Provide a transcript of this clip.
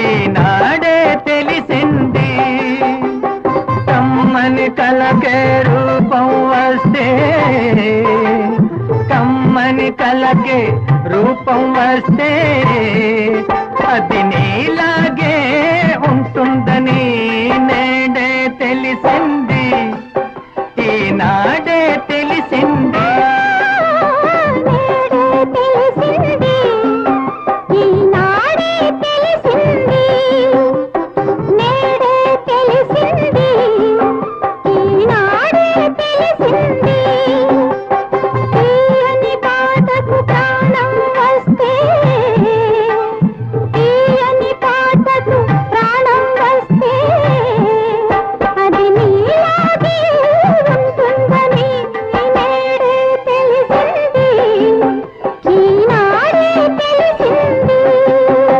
ఈనాడే తెలిసింది. కమ్మని కలకే రూపం వస్తే కమ్మని కలకే రూపం వస్తే అది నీలాగే ఉంటుందని నేడే తెలిసింది. ఈనాడే తెలిసింది.